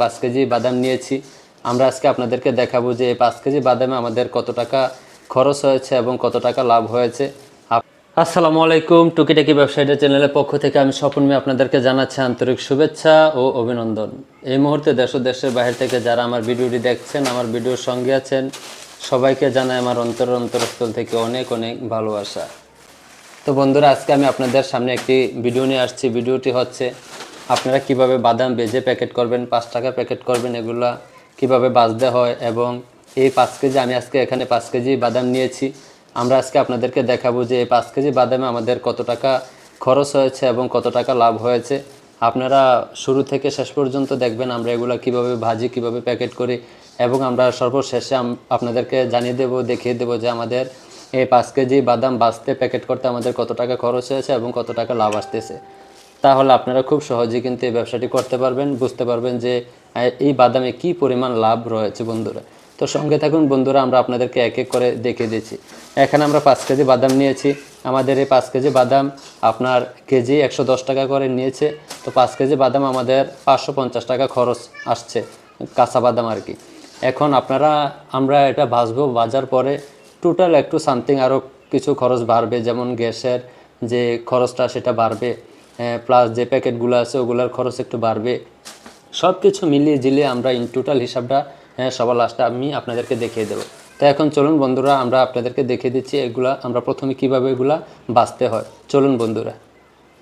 পাঁচ কেজি বাদাম নিয়েছি। আমরা আজকে আপনাদেরকে দেখাবো যে এই পাঁচ কেজি বাদামে আমাদের কত টাকা খরচ হয়েছে এবং কত টাকা লাভ হয়েছে। আসসালামু আলাইকুম, টুকিটাকি ব্যবসায়ীদের চ্যানেলের পক্ষ থেকে আমি স্বপন মিয়া আপনাদেরকে জানাচ্ছি আন্তরিক শুভেচ্ছা ও অভিনন্দন। এই মুহূর্তে দেশ ও দেশের বাইরে থেকে যারা আমার ভিডিওটি দেখছেন, আমার ভিডিওর সঙ্গে আছেন, সবাইকে জানাই আমার অন্তর অন্তরস্থল থেকে অনেক অনেক ভালোবাসা। তো বন্ধুরা, আজকে আমি আপনাদের সামনে একটি ভিডিও নিয়ে আসছি। ভিডিওটি হচ্ছে আপনারা কীভাবে বাদাম বেজে প্যাকেট করবেন, পাঁচ টাকা প্যাকেট করবেন, এগুলা কীভাবে বাজতে হয় এবং এই পাঁচ কেজি, আমি আজকে এখানে পাঁচ কেজি বাদাম নিয়েছি। আমরা আজকে আপনাদেরকে দেখাবো যে এই পাঁচ কেজি বাদামে আমাদের কত টাকা খরচ হয়েছে এবং কত টাকা লাভ হয়েছে। আপনারা শুরু থেকে শেষ পর্যন্ত দেখবেন আমরা এগুলো কীভাবে ভাজি, কীভাবে প্যাকেট করি এবং আমরা সর্বশেষে আপনাদেরকে জানিয়ে দেব, দেখিয়ে দেব যে আমাদের এই পাঁচ কেজি বাদাম বাঁচতে প্যাকেট করতে আমাদের কত টাকা খরচ হয়েছে এবং কত টাকা লাভ আসতেছে। তাহলে আপনারা খুব সহজেই কিন্তু এই ব্যবসাটি করতে পারবেন, বুঝতে পারবেন যে এই বাদামে কি পরিমাণ লাভ রয়েছে বন্ধুরা। তো সঙ্গে থাকুন বন্ধুরা, আমরা আপনাদেরকে এক এক করে দেখে দিচ্ছি। এখানে আমরা পাঁচ কেজি বাদাম নিয়েছি। আমাদের এই পাঁচ কেজি বাদাম আপনার কেজি একশো দশ টাকা করে নিয়েছে। তো পাঁচ কেজি বাদাম আমাদের পাঁচশো পঞ্চাশ টাকা খরচ আসছে, কাঁচা বাদাম আর কি। এখন আপনারা, আমরা এটা ভাজবো ভাজার পরে টোটাল একটু সামথিং আরও কিছু খরচ বাড়বে, যেমন গ্যাসের যে খরচটা সেটা বাড়বে। প্লাস যে প্যাকেটগুলো আছে ওগুলোর খরচ একটু বাড়বে। সব কিছু মিলিয়ে জিলিয়ে আমরা ইন টোটাল হিসাবটা হ্যাঁ, সবার লাস্টে আমি আপনাদেরকে দেখিয়ে দেবো। তো এখন চলুন বন্ধুরা আমরা আপনাদেরকে দেখিয়ে দিচ্ছি এগুলা আমরা প্রথমে কীভাবে এগুলা বাঁচতে হয়। চলুন বন্ধুরা।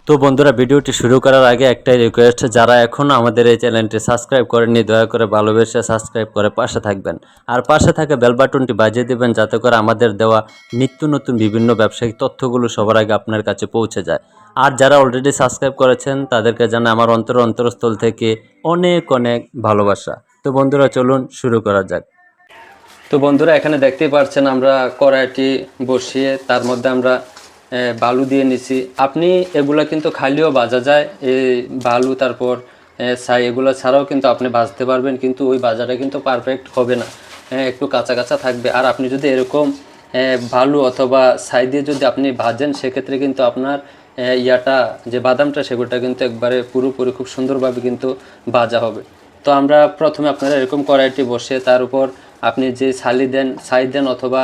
তো বন্ধুরা ভিডিওটি শুরু করার আগে একটাই রিকোয়েস্ট যারা এখনও আমাদের এই চ্যানেলটি সাবস্ক্রাইব করেননি দয়া করে ভালোবেসে সাবস্ক্রাইব করে পাশে থাকবেন। আর পাশে থাকা বেল বাটনটি বাজিয়ে দেবেন যাতে করে আমাদের দেওয়া নিত্য নতুন বিভিন্ন ব্যবসায়িক তথ্যগুলো সবার আগে আপনার কাছে পৌঁছে যায়। আর যারা অলরেডি সাবস্ক্রাইব করেছেন, তাদেরকে জানা আমার অন্তর অন্তরস্থল থেকে অনেক অনেক ভালোবাসা। তো বন্ধুরা, চলুন শুরু করা যাক। তো বন্ধুরা, এখানে দেখতেই পাচ্ছেন আমরা কড়াইটি বসিয়ে, তার মধ্যে আমরা বালু দিয়ে নিছি। আপনি এগুলো কিন্তু খালিও বাজা যায়। এই বালু, তারপর ছাই, এগুলো ছাড়াও কিন্তু আপনি ভাজতে পারবেন, কিন্তু ওই বাজাটা কিন্তু পারফেক্ট হবে না। একটু কাঁচা কাঁচা থাকবে। আর আপনি যদি এরকম বালু অথবা ছাই দিয়ে যদি আপনি ভাজেন, সেক্ষেত্রে কিন্তু আপনার ইয়াটা, যে বাদামটা, সেগুলোটা কিন্তু একবারে পুরোপুরি খুব সুন্দরভাবে কিন্তু ভাজা হবে। তো আমরা প্রথমে আপনারা এরকম কড়াইটি বসে তার উপর আপনি যে ছালি দেন, ছাই দেন অথবা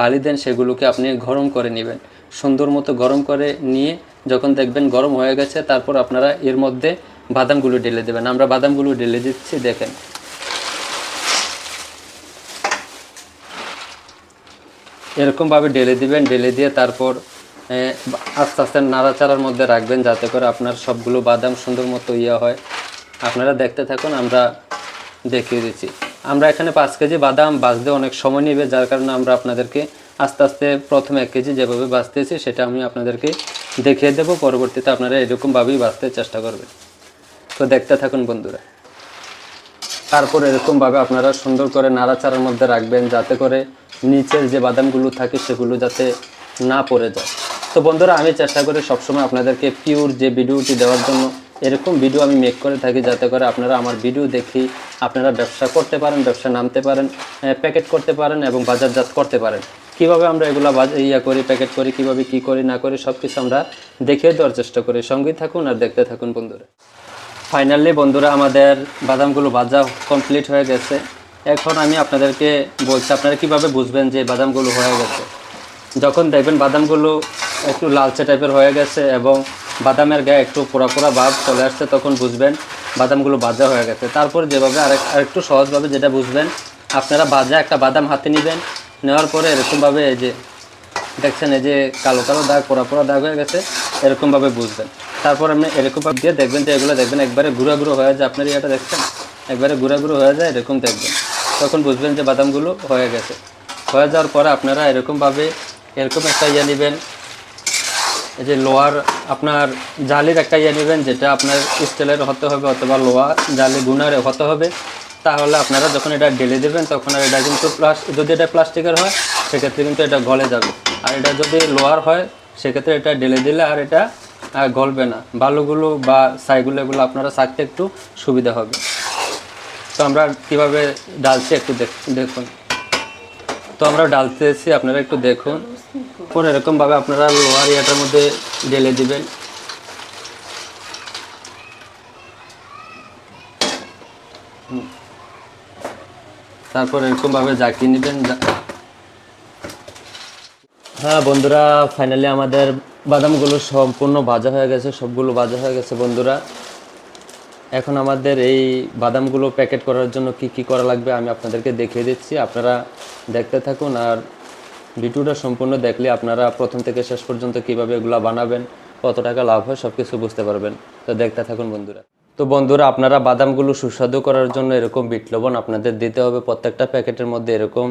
বালি দেন, সেগুলোকে আপনি গরম করে নেবেন। সুন্দর মতো গরম করে নিয়ে যখন দেখবেন গরম হয়ে গেছে, তারপর আপনারা এর মধ্যে বাদামগুলো ঢেলে দেবেন। আমরা বাদামগুলো ঢেলে দিচ্ছি, দেখেন। এরকমভাবে ঢেলে দিবেন, ঢেলে দিয়ে তারপর আস্তে আস্তে নাড়াচাড়ার মধ্যে রাখবেন যাতে করে আপনার সবগুলো বাদাম সুন্দর মতো ইয়ে হয়। আপনারা দেখতে থাকুন, আমরা দেখিয়ে দিচ্ছি। আমরা এখানে পাঁচ কেজি বাদাম বাঁচতে অনেক সময় নেবে, যার কারণে আমরা আপনাদেরকে আস্তে আস্তে প্রথমে এক কেজি যেভাবে বাঁচতেছি সেটা আমি আপনাদেরকে দেখিয়ে দেবো। পরবর্তীতে আপনারা এরকমভাবেই বাঁচতে চেষ্টা করবেন। তো দেখতে থাকুন বন্ধুরা। তারপর এরকমভাবে আপনারা সুন্দর করে নাড়াচাড়ার মধ্যে রাখবেন, যাতে করে নিচের যে বাদামগুলো থাকে সেগুলো যাতে না পড়ে যায়। তো বন্ধুরা, আমি চেষ্টা করি সবসময় আপনাদেরকে পিওর যে ভিডিওটি দেওয়ার জন্য, এরকম ভিডিও আমি মেক করে থাকি যাতে করে আপনারা আমার ভিডিও দেখি আপনারা ব্যবসা করতে পারেন, ব্যবসা নামতে পারেন প্যাকেট করতে পারেন এবং বাজারজাত করতে পারেন। কীভাবে আমরা এগুলো ইয়া করি প্যাকেট করি, কীভাবে কি করি, না করি সব কিছু আমরা দেখিয়ে দেওয়ার চেষ্টা করি। সঙ্গেই থাকুন আর দেখতে থাকুন বন্ধুরা। ফাইনালি বন্ধুরা, আমাদের বাদামগুলো ভাজা কমপ্লিট হয়ে গেছে। এখন আমি আপনাদেরকে বলছি, আপনারা কীভাবে বুঝবেন যে বাদামগুলো হয়ে গেছে? যখন দেখবেন বাদামগুলো একটু লালচে টাইপের হয়ে গেছে এবং বাদামের গায়ে একটু পোড়া পোড়া ভাব চলে আসছে, তখন বুঝবেন বাদামগুলো ভাজা হয়ে গেছে। তারপর যেভাবে আরেক, আরেকটু সহজভাবে যেটা বুঝবেন, আপনারা ভাজা একটা বাদাম হাতে নেবেন, নেওয়ার পরে এরকমভাবে এই যে, দেখছেন এই যে কালো কালো দাগ, পোড়া পোড়া দাগ হয়ে গেছে, এরকমভাবে বুঝবেন। তারপর আপনি এরকমভাবে দিয়ে দেখবেন যে এগুলো দেখবেন একবারে গুঁড়ো হয়ে যায়, আপনার ইয়েটা দেখছেন? একবারে গুঁড়ো হয়ে যায়, এরকম দেখবেন। তখন বুঝবেন যে বাদামগুলো হয়ে গেছে। হয়ে যাওয়ার পরে আপনারা এরকমভাবে এরকম একটা ইয়ে নেবেন এই যে লোহার আপনার জালির একটা ইয়ে নেবেন, যেটা আপনার স্টিলের হতে হবে অথবা লোহা জালি গুনার হতে হবে। তাহলে আপনারা যখন এটা ঢেলে দেবেন, তখন আর এটা কিন্তু প্লাস যদি এটা প্লাস্টিকের হয়, সেক্ষেত্রে কিন্তু এটা গলে যাবে। আর এটা যদি লোয়ার হয়, সেক্ষেত্রে এটা ঢেলে দিলে আর এটা গলবে না। বালুগুলো বা ছাইগুলো এগুলো আপনারা ছাকতে একটু সুবিধা হবে। তো আমরা কীভাবে ডালছি একটু দেখ- দেখুন। তো আমরা ডালতেছি, আপনারা একটু দেখুন। পরে এরকমভাবে আপনারা লোহার ইয়াটার মধ্যে ঢেলে দিবেন। তারপর এরকমভাবে জাকিয়ে নেবেন হ্যাঁ বন্ধুরা ফাইনালি আমাদের বাদামগুলো সম্পূর্ণ ভাজা হয়ে গেছে, সবগুলো ভাজা হয়ে গেছে বন্ধুরা। এখন আমাদের এই বাদামগুলো প্যাকেট করার জন্য কি কি করা লাগবে আমি আপনাদেরকে দেখিয়ে দিচ্ছি, আপনারা দেখতে থাকুন আর ভিডিওটা সম্পূর্ণ দেখলে আপনারা প্রথম থেকে শেষ পর্যন্ত কীভাবে এগুলো বানাবেন, কত টাকা লাভ হয় সব কিছু বুঝতে পারবেন। তো দেখতে থাকুন বন্ধুরা। তো বন্ধুরা, আপনারা বাদামগুলো সুস্বাদু করার জন্য এরকম বিট লবণ আপনাদের দিতে হবে। প্রত্যেকটা প্যাকেটের মধ্যে এরকম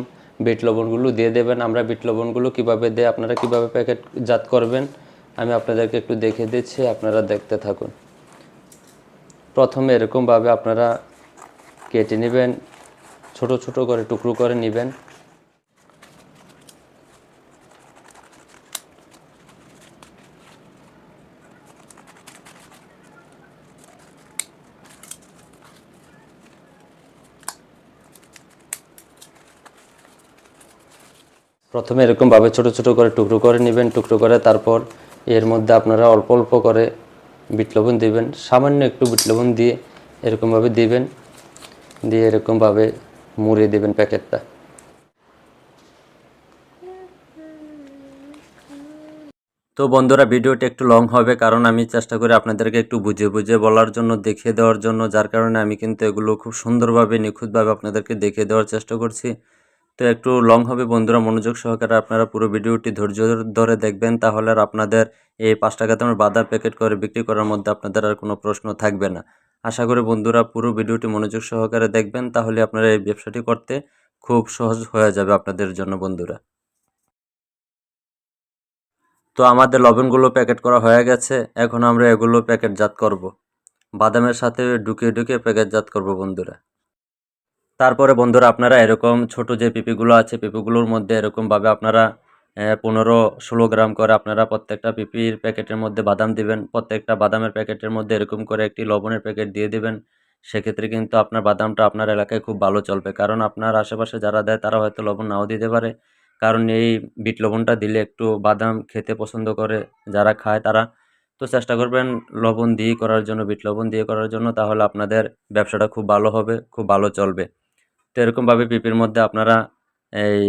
বিট লবণগুলো দিয়ে দেবেন। আমরা বিট লবণগুলো কীভাবে দেয় আপনারা কীভাবে প্যাকেট জাত করবেন, আমি আপনাদেরকে একটু দেখে দিচ্ছি, আপনারা দেখতে থাকুন। প্রথমে এরকমভাবে আপনারা কেটে নেবেন, ছোট ছোট করে টুকরো করে নেবেন। প্রথমে এরকমভাবে ছোট ছোট করে টুকরো করে নেবেন, টুকরো করে তারপর এর মধ্যে আপনারা অল্প অল্প করে বিট লবণ দিবেন। সামান্য একটু বিট লবণ দিয়ে এরকমভাবে দিবেন, দিয়ে এরকমভাবে মুড়ে দিবেন প্যাকেটটা। তো বন্ধুরা, ভিডিওটি একটু লং হবে, কারণ আমি চেষ্টা করি আপনাদেরকে একটু বুঝে বুঝে বলার জন্য, দেখিয়ে দেওয়ার জন্য, যার কারণে আমি কিন্তু এগুলো খুব সুন্দরভাবে, নিখুঁতভাবে আপনাদেরকে দেখিয়ে দেওয়ার চেষ্টা করছি। তো একটু লং হবে। বন্ধুরা, মনোযোগ সহকারে আপনারা পুরো ভিডিওটি ধৈর্য ধরে দেখবেন। তাহলে আর আপনাদের এই পাঁচ টাকা দামের বাদাম প্যাকেট করে বিক্রি করার মধ্যে আপনাদের আর কোনো প্রশ্ন থাকবে না। আশা করি বন্ধুরা পুরো ভিডিওটি মনোযোগ সহকারে দেখবেন। তাহলে আপনারা এই ব্যবসাটি করতে খুব সহজ হয়ে যাবে আপনাদের জন্য বন্ধুরা। তো আমাদের লবণগুলো প্যাকেট করা হয়ে গেছে। এখন আমরা এগুলো প্যাকেটজাত করব। বাদামের সাথে ঢুকিয়ে ঢুকিয়ে প্যাকেটজাত করব বন্ধুরা। তারপরে বন্ধুরা আপনারা এরকম ছোট যে পিপিগুলো আছে, পিপিগুলোর মধ্যে এরকমভাবে আপনারা পনেরো ষোলো গ্রাম করে আপনারা প্রত্যেকটা পিপির প্যাকেটের মধ্যে বাদাম দিবেন। প্রত্যেকটা বাদামের প্যাকেটের মধ্যে এরকম করে একটি লবণের প্যাকেট দিয়ে দিবেন। সেক্ষেত্রে কিন্তু আপনার বাদামটা আপনার এলাকায় খুব ভালো চলবে। কারণ আপনার আশেপাশে যারা দেয়, তারা হয়তো লবণ নাও দিতে পারে। কারণ এই বিট লবণটা দিলে একটু বাদাম খেতে পছন্দ করে যারা খায় তারা। তো চেষ্টা করবেন লবণ দিয়ে করার জন্য, বিট লবণ দিয়ে করার জন্য। তাহলে আপনাদের ব্যবসাটা খুব ভালো হবে, খুব ভালো চলবে। তো এরকমভাবে পিপির মধ্যে আপনারা এই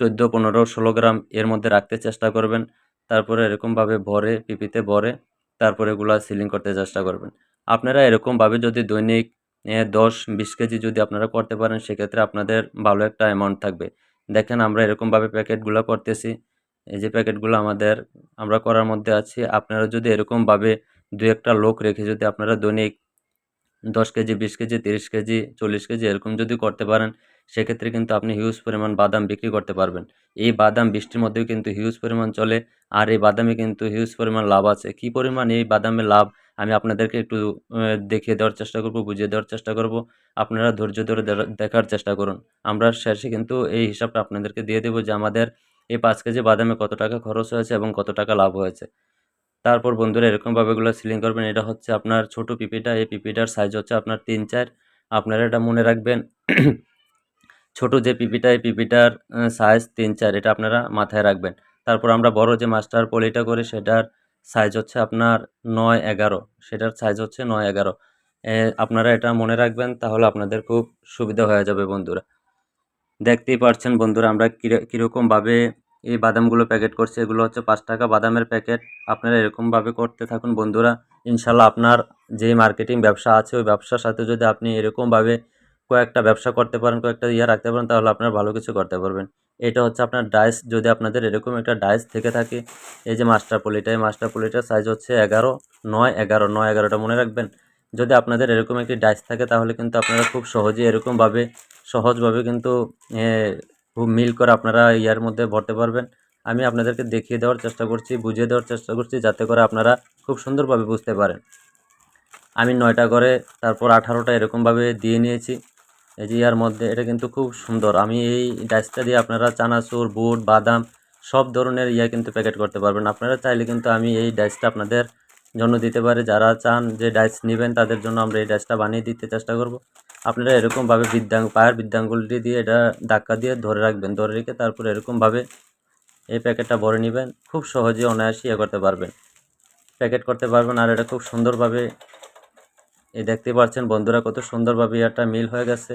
চোদ্দ, পনেরো, ষোলো গ্রাম এর মধ্যে রাখতে চেষ্টা করবেন। তারপরে এরকমভাবে ভরে, পিপিতে ভরে, তারপরে এগুলা সিলিং করতে চেষ্টা করবেন। আপনারা এরকমভাবে যদি দৈনিক দশ, বিশ কেজি যদি আপনারা করতে পারেন, সেক্ষেত্রে আপনাদের ভালো একটা অ্যামাউন্ট থাকবে। দেখেন আমরা এরকমভাবে প্যাকেটগুলো করতেছি। এই যে প্যাকেটগুলো আমাদের, আমরা করার মধ্যে আছি। আপনারা যদি এরকমভাবে দু একটা লোক রেখে যদি আপনারা দৈনিক দশ কেজি, বিশ কেজি, তিরিশ কেজি, চল্লিশ কেজি এরকম যদি করতে পারেন, সেক্ষেত্রে কিন্তু আপনি হিউজ পরিমাণ বাদাম বিক্রি করতে পারবেন। এই বাদাম বৃষ্টির মধ্যেও কিন্তু হিউজ পরিমাণ চলে আর এই বাদামে কিন্তু হিউজ পরিমাণ লাভ আছে। কি পরিমাণ এই বাদামে লাভ আমি আপনাদেরকে একটু দেখিয়ে দেওয়ার চেষ্টা করব, বুঝিয়ে দেওয়ার চেষ্টা করব। আপনারা ধৈর্য ধরে দেখার- চেষ্টা করুন। আমরা শেষে কিন্তু এই হিসাবটা আপনাদেরকে দিয়ে দেবো যে আমাদের এই পাঁচ কেজি বাদামে কত টাকা খরচ হয়েছে এবং কত টাকা লাভ হয়েছে। তারপর বন্ধুরা এরকমভাবে এগুলো সিলিং করবেন, এটা হচ্ছে আপনার ছোট পিপিটা, এই পিপিটার সাইজ হচ্ছে আপনার তিন চার। আপনারা এটা মনে রাখবেন, ছোট যে পিপিটা, এই পিপিটার সাইজ তিন চার, এটা আপনারা মাথায় রাখবেন। তারপর আমরা বড় যে মাস্টার পলিটা করি, সেটার সাইজ হচ্ছে আপনার নয় এগারো, সেটার সাইজ হচ্ছে নয় এগারো। আপনারা এটা মনে রাখবেন, তাহলে আপনাদের খুব সুবিধা হয়ে যাবে বন্ধুরা। দেখতেই পারছেন বন্ধুরা আমরা কিরে- কীরকমভাবে এই বাদামগুলো প্যাকেট করছি। এগুলো হচ্ছে পাঁচ টাকা বাদামের প্যাকেট আপনারা এরকমভাবে করতে থাকুন বন্ধুরা। ইনশাল্লাহ আপনার যেই মার্কেটিং ব্যবসা আছে, ওই ব্যবসার সাথে যদি আপনি এরকমভাবে কয়েকটা ব্যবসা করতে পারেন, কয়েকটা ইয়ে রাখতে পারেন, তাহলে আপনার ভালো কিছু করতে পারবেন। এটা হচ্ছে আপনার ডাইস যদি আপনাদের এরকম একটা ডাইস থেকে থাকে, এই যে মাস্টার পলিটা এই মাস্টার পলিটার সাইজ হচ্ছে এগারো, নয় এগারো, নয়, এগারোটা মনে রাখবেন। যদি আপনাদের এরকম একটি ডাইস থাকে, তাহলে কিন্তু আপনারা খুব সহজেই এরকমভাবে, সহজভাবে কিন্তু মিল করে আপনারা ইয়ার মধ্যে ভরতে পারবেন। আমি আপনাদেরকে দেখিয়ে দেওয়ার চেষ্টা করছি, বুঝিয়ে দেওয়ার চেষ্টা করছি যাতে করে আপনারা খুব সুন্দরভাবে বুঝতে পারেন। আমি নয়টা করে, তারপর আঠারোটা এরকমভাবে দিয়ে নিয়েছি। এই যে ইয়ার মধ্যে, এটা কিন্তু খুব সুন্দর। আমি এই ডাইসটা দিয়ে আপনারা চানাচুর, বুট, বাদাম সব ধরনের ইয়া কিন্তু প্যাকেট করতে পারবেন। আপনারা চাইলে কিন্তু আমি এই ডাইসটা আপনাদের জন্য দিতে পারে। যারা চান যে ডাইস নেবেন, তাদের জন্য আমরা এই ডাইসটা বানিয়ে দিতে চেষ্টা করব। আপনারা এরকমভাবে বৃদ্ধাঙ্গ পায়ের বৃদ্ধাঙ্গুলটি দিয়ে এটা ধাক্কা দিয়ে ধরে রাখবেন। ধরে রেখে তারপর এরকমভাবে এই প্যাকেটটা ভরে নেবেন। খুব সহজে অনায়াসে ইয়ে করতে পারবেন। প্যাকেট করতে পারবেন। আর এটা খুব সুন্দরভাবে এই দেখতে পাচ্ছেন বন্ধুরা, কত সুন্দরভাবে এটা মিল হয়ে গেছে।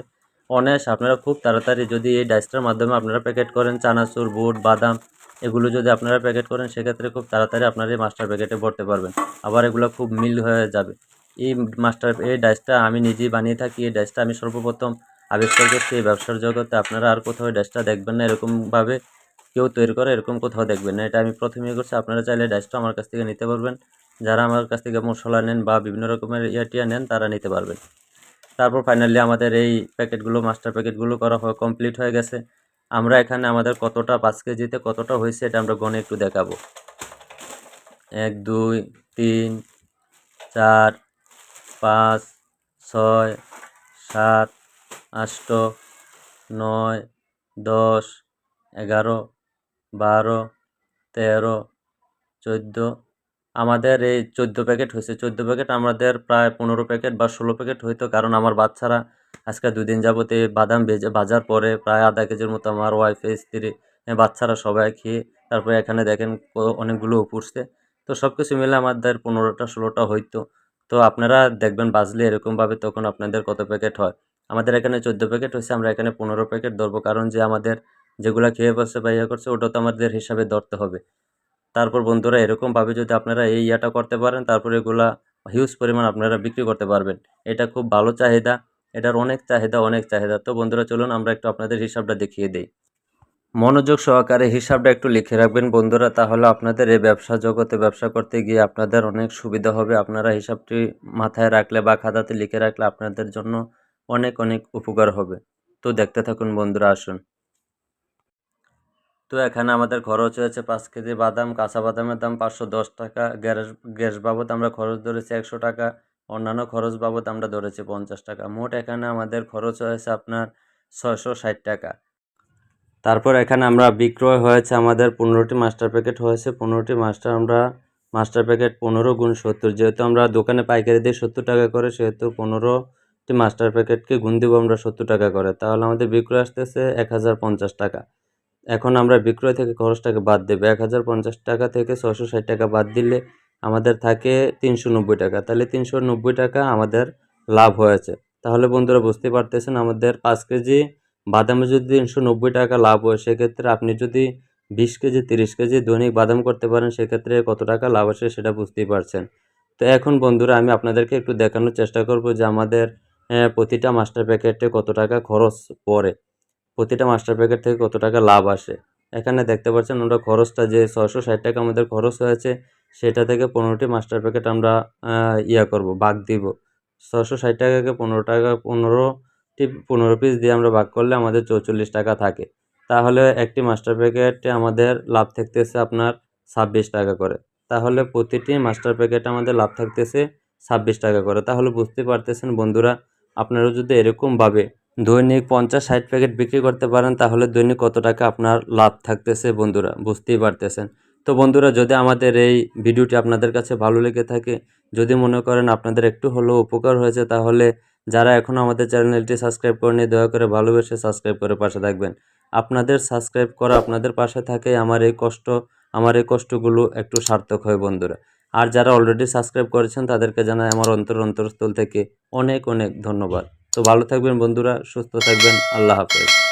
অনায়াস আপনারা খুব তাড়াতাড়ি যদি এই ডাইসটার মাধ্যমে আপনারা প্যাকেট করেন, চানাচুর, বুট, বাদাম এগুলো যদি আপনারা প্যাকেট করেন, সেক্ষেত্রে খুব তাড়াতাড়ি আপনারা এই মাস্টার প্যাকেটে ভরতে পারবেন। আবার এগুলো খুব মিল হয়ে যাবে। এই মাস্টার এই ডাইসটা আমি নিজেই বানিয়ে থাকি, এই ডাইসটা আমি সর্বপ্রথম আবিষ্কার করছি। এই ব্যবসার জগতে আপনারা আর কোথাও ডাইসটা দেখবেন না, এরকমভাবে কেউ তৈরি করে এরকম কোথাও দেখবেন না। এটা আমি প্রথমেই করছি, আপনারা চাইলে ডাইসটা আমার কাছ থেকে নিতে পারবেন। যারা আমার কাছ থেকে মশলা নেন বা বিভিন্ন রকমের ইয়াটিয়া নেন, তারা নিতে পারবেন। তারপর ফাইনালি আমাদের এই প্যাকেটগুলো মাস্টার প্যাকেটগুলো করা হয় কমপ্লিট হয়ে গেছে। আমরা এখানে আমাদের কতটা পাঁচ কেজিতে কতটা হয়েছে এটা আমরা গণে একটু দেখাবো। এক, দুই, তিন, চার, পাঁচ, ছয়, সাত, আষ্ট, নয়, দশ, এগারো, বারো, তেরো, চোদ্দ। আমাদের এই চোদ্দ প্যাকেট হয়েছে। চোদ্দ প্যাকেট আমাদের প্রায় পনেরো প্যাকেট বা ষোলো প্যাকেট হইতো কারণ আমার বাচ্চারা আজকে দুদিন যাবতে বাদাম ভেজে ভাজার পরে প্রায় আধা কেজির মতো আমার ওয়াইফে স্ত্রী বাচ্চারা সবাই খেয়ে তারপরে এখানে দেখেন অনেকগুলো উপরছে তো সব কিছু মিলে আমাদের পনেরোটা, ষোলোটা হইতো। তো আপনারা দেখবেন বাজলে এরকমভাবে তখন আপনাদের কত প্যাকেট হয়? আমাদের এখানে চোদ্দ প্যাকেট হয়েছে, আমরা এখানে পনেরো প্যাকেট ধরবো। কারণ যে আমাদের যেগুলো খেয়ে বসছে বা ইয়ে করছে, ওটা তো আমাদের হিসাবে ধরতে হবে। তারপর বন্ধুরা, এরকমভাবে যদি আপনারা এই ইয়াটা করতে পারেন, তারপরে এগুলা হিউজ পরিমাণ আপনারা বিক্রি করতে পারবেন। এটা খুব ভালো চাহিদা। এটার অনেক চাহিদা অনেক চাহিদা। তো বন্ধুরা, চলুন আমরা একটু আপনাদের হিসাবটা দেখিয়ে দিই। মনোযোগ সহকারে হিসাবটা একটু লিখে রাখবেন বন্ধুরা, তাহলে আপনাদের এই ব্যবসা জগতে ব্যবসা করতে গিয়ে আপনাদের অনেক সুবিধা হবে। আপনারা হিসাবটি মাথায় রাখলে বা খাতাতে লিখে রাখলে আপনাদের জন্য অনেক অনেক উপকার হবে। তো দেখতে থাকুন বন্ধুরা, আসুন। তো এখানে আমাদের খরচ হয়েছে পাঁচ কেজি বাদাম, কাঁচা বাদামের দাম পাঁচশো দশ টাকা, গ্যাস গ্যাস বাবদ আমরা খরচ ধরেছি একশো টাকা। অন্যান্য খরচ বাবদ আমরা ধরেছি পঞ্চাশ টাকা। মোট এখানে আমাদের খরচ হয়েছে আপনার ছয়শো ষাট টাকা। তারপর এখানে আমরা বিক্রয় হয়েছে আমাদের পনেরোটি মাস্টার প্যাকেট হয়েছে। পনেরোটি মাস্টার আমরা, মাস্টার প্যাকেট পনেরো গুণ সত্তর। যেহেতু আমরা দোকানে পাইকারি দিয়ে সত্তর টাকা করে, সেহেতু পনেরোটি মাস্টার প্যাকেটকে গুণ দেবো আমরা সত্তর টাকা করে। তাহলে আমাদের বিক্রয় আসতেছে এক হাজার পঞ্চাশ টাকা। এখন আমরা বিক্রয় থেকে খরচটাকে বাদ দেবো। এক হাজার পঞ্চাশ টাকা থেকে ছশো ষাট টাকা বাদ দিলে আমাদের থাকে তিনশো নব্বই টাকা। তাহলে তিনশো নব্বই টাকা আমাদের লাভ হয়েছে। তাহলে বন্ধুরা বুঝতে পারতেছেন আমাদের পাঁচ কেজি বাদামে যদি তিনশো নব্বই টাকা লাভ হয়, সেক্ষেত্রে আপনি যদি বিশ কেজি, তিরিশ কেজি দৈনিক বাদাম করতে পারেন, সেক্ষেত্রে কত টাকা লাভ আসে সেটা বুঝতেই পারছেন। তো এখন বন্ধুরা আমি আপনাদেরকে একটু দেখানোর চেষ্টা করব যে আমাদের প্রতিটা মাস্টার প্যাকেটে কত টাকা খরচ পড়ে। প্রতিটা মাস্টার প্যাকেট থেকে কত টাকা লাভ আসে। এখানে দেখতে পাচ্ছেন আমরা খরচটা যে ছশো ষাট টাকা আমাদের খরচ হয়েছে সেটা থেকে পনেরোটি মাস্টার প্যাকেট আমরা ইয়া করব ভাগ দিব। ছশো ষাট টাকাকে পনেরো টাকা, পনেরোটি, পনেরো পিস দিয়ে আমরা ভাগ করলে আমাদের চৌচল্লিশ টাকা থাকে। তাহলে একটি মাস্টার প্যাকেটে আমাদের লাভ থাকতেছে আপনার ছাব্বিশ টাকা করে। তাহলে প্রতিটি মাস্টার প্যাকেটে আমাদের লাভ থাকতেছে ছাব্বিশ টাকা করে। তাহলে বুঝতে পারতেছেন বন্ধুরা, আপনারা যদি এরকমভাবে দৈনিক পঞ্চাশ ষাট প্যাকেট বিক্রি করতে পারেন, তাহলে দৈনিক কত টাকা আপনার লাভ থাকতেছে বন্ধুরা, বুঝতেই পারতেছেন। তো বন্ধুরা, যদি আমাদের এই ভিডিওটি আপনাদের কাছে ভালো লেগে থাকে, যদি মনে করেন আপনাদের একটু হলেও উপকার হয়েছে, তাহলে যারা এখনও আমাদের চ্যানেলটি সাবস্ক্রাইব করেনি দয়া করে ভালোবেসে সাবস্ক্রাইব করে পাশে থাকবেন। আপনাদের সাবস্ক্রাইব করা আপনাদের পাশে থাকে, আমার এই কষ্ট, আমার এই কষ্টগুলো একটু সার্থক হয় বন্ধুরা। আর যারা অলরেডি সাবস্ক্রাইব করেছেন, তাদেরকে জানাই আমার অন্তর অন্তরস্থল থেকে অনেক অনেক ধন্যবাদ। তো ভালো থাকবেন বন্ধুরা, সুস্থ থাকবেন, আল্লাহ হাফেজ।